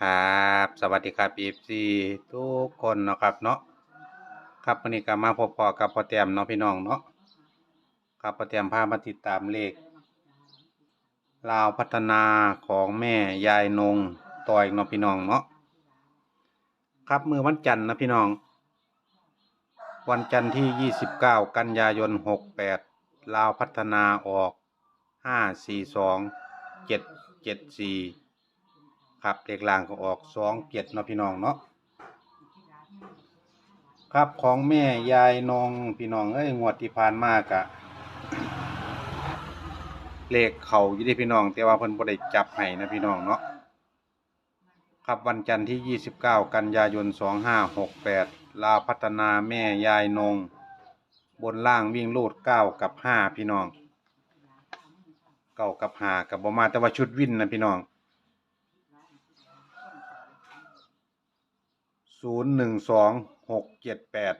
ครับ สวัสดีครับ FC ทุกคนเนาะครับเนาะครับวันนี้ก็มาพบพอกับพ่อแต้มเนาะพี่น้องเนาะครับพ่อแต้มพามาติดตามเลขลาวพัฒนาของแม่ยายนงต่ออีกเนาะพี่น้องเนาะครับมือวันจันทร์นะพี่น้อง วันจันทร์ที่ 29 กันยายน 68 ลาวพัฒนาออก 542 774 ครับเลขล่างก็ออกสองเจ็ดเนาะพี่น้องเนาะครับของแม่ยายนองพี่น้องเอ้ยงวดที่ผ่านมากะเลขเขาอยู่ที่พี่น้อง แต่ว่าเพิ่นบ่ได้จับให้นะพี่น้องเนาะครับวันจันทร์ที่ 29 กันยายน 2568 ลาพัฒนาแม่ยายนง บนล่างวิ่งลูด9กับ 5 พี่น้องเก้ากับ5กับบ่มาแต่ว่าชุดวินนะพี่น้อง ศูนย์หนึ่งสองหกเจ็ดแปด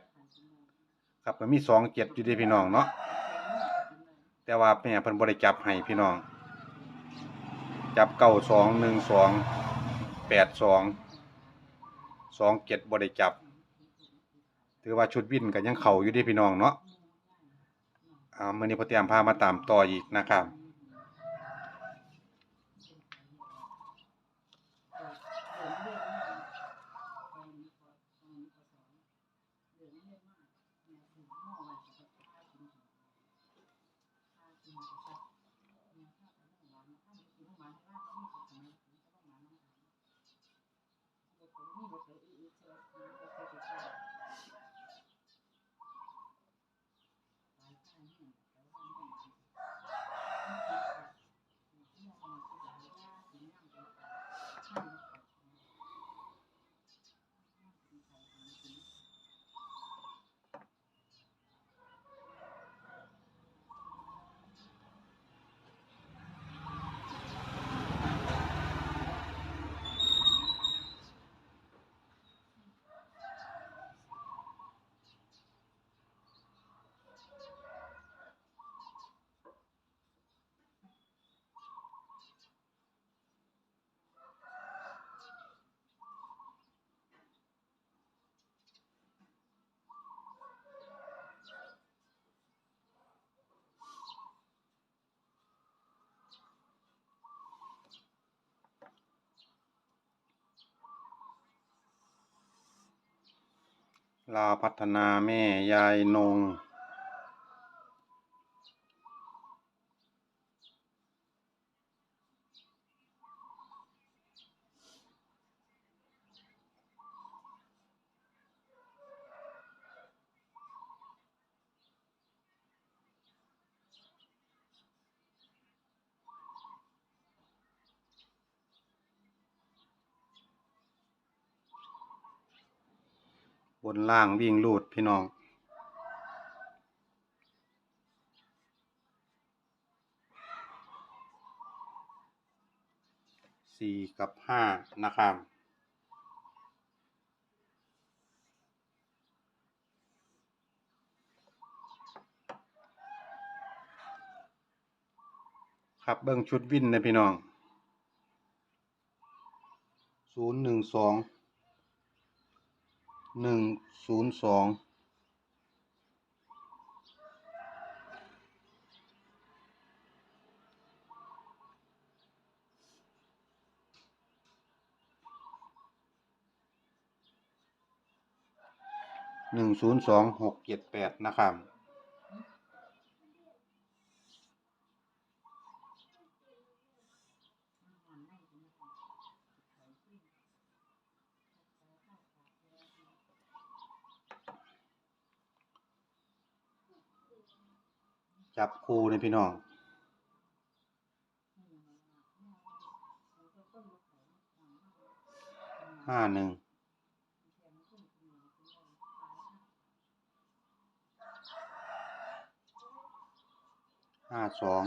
ครับก็มีสองเจ็ดอยู่ที่พี่น้องเนาะแต่ว่าแม่เพิ่นบริจับให้พี่น้อง จับเก้าสองหนึ่งสองแปดสองสองเจ็ดบริจับ ถือว่าชุดวินก็ยังเข่าอยู่ที่พี่น้องเนาะอ่ามื่อนี้พอเตรียมพามาตามต่ออีกนะครับ with me ลาพัฒนาแม่ยายนง บนล่างวิ่งลูดพี่น้อง สี่กับห้านะครับครับเบิ้งชุดวินนะพี่น้อง ศูนย์หนึ่งสอง หนึ่งศูนย์สองหนึ่งศูนย์สองหกเจ็ดแปดนะครับ จับคู่ในพี่น้องห้าหนึ่งห้าสอง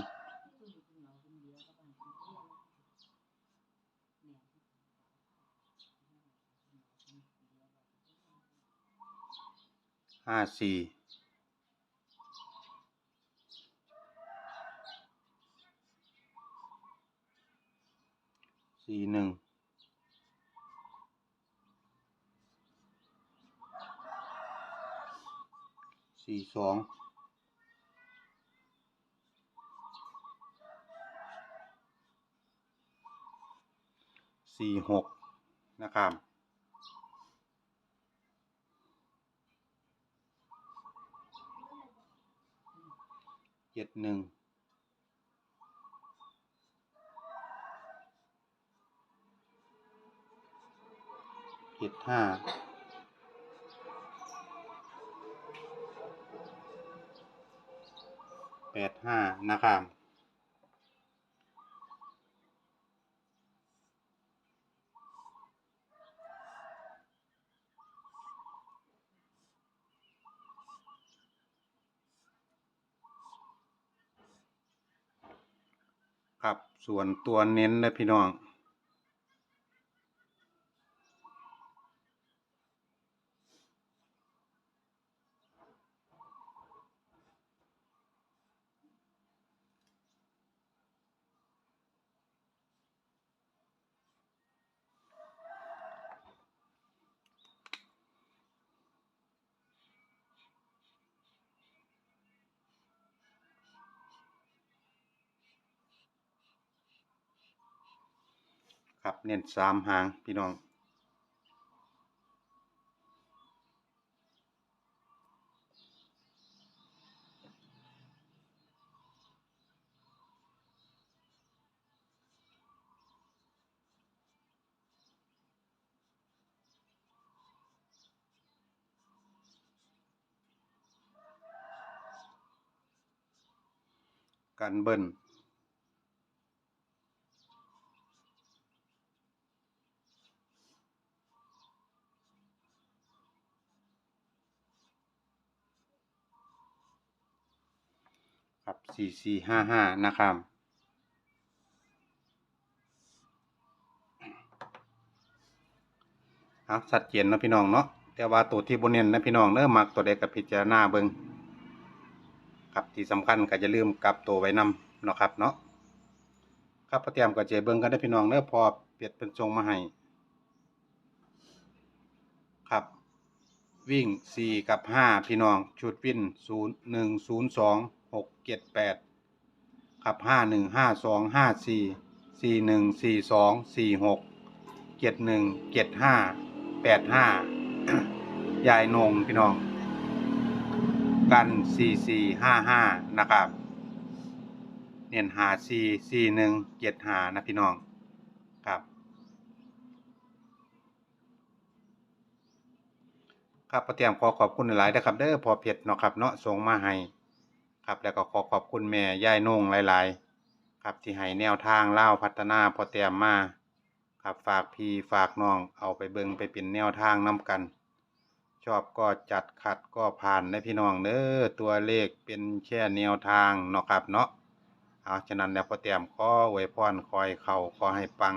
ห้าสี่ e หนึ่งสี่สองสี่หกนะครับเจ็ดหนึ่ง ห้าแปดห้านะครับครับส่วนตัวเน้นนะพี่น้อง ครับเน้นสามหางพี่น้องกันเบิ้ล สี่สี่ห้าห้านะครับครับสัดเจนเนาะพี่น้องเนาะ แต่ว่าตัวที่บนเน้นนะพี่น้องเน้อมักตัวใดกับพิจารณาเบิงครับที่สำคัญก็จะลืมกลับตัวไว้นำเนาะครับเนาะ ครับพอเตรียมก็จเบิ่งกันได้พี่น้องเน้อพอเปลี่ยดเป็นทรงมาให้ ครับวิ่งสี่กับห้าพี่น้อง ชุดวิ่นศูนย์หนึ่งศูนย์สอง หกเจ็ดแปดครับห้าหนึ่งห้าสองห้าสี่สี่หนึ่งสี่สองสี่หกเจ็ดหนึ่งเจ็ดห้าแปดห้ายายนงพี่น้อง กันสี่สี่ห้าห้านะครับเนียนหาสี่สี่หนึ่งเจ็ดหานะพี่น้องครับ ครับพอเตรียมขอขอบคุณหลายๆนะครับเด้อพอเพชรเนาะครับเนาะส่งมาให้ ครับ แล้วก็ขอขอบคุณแม่ย่ายนงหลาย ๆ ครับที่ให้แนวทางเล่าพัฒนาพอเตรียมมาครับฝากพี่ฝากน้องเอาไปเบิงไปเป็นแนวทางนํกัน ชอบก็จัดขัดก็ผ่านนะพี่น้องเด้อตัวเลขเป็นแค่แนวทางเนาะครับเนาะเอาฉะนั้นแล้วพอเตรียมขออวยพรคอยเข้าขอให้ปัง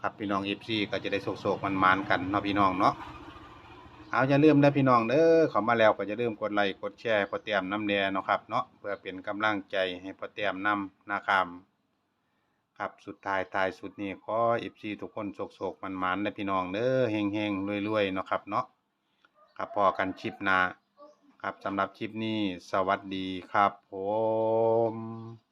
ครับพี่น้อง FC ก็จะได้โศกๆมันๆกันเนาะพี่น้องเนาะ เอาอย่าลืมนะพี่น้องเด้อเข้ามาแล้วก็อย่าลืมกดไลค์กดแชร์พอเตรียมน้ำแน่เนาะครับเนาะเพื่อเป็นกำลังใจให้พอเตรียมนำนะครับครับสุดท้ายท้ายสุดนี้ขอ FC ทุกคนโศกๆมันๆนะพี่น้องเด้อเฮงๆรวยๆเนาะครับเนาะครับพอกันคลิปหน้าครับสำหรับคลิปนี้สวัสดีครับผม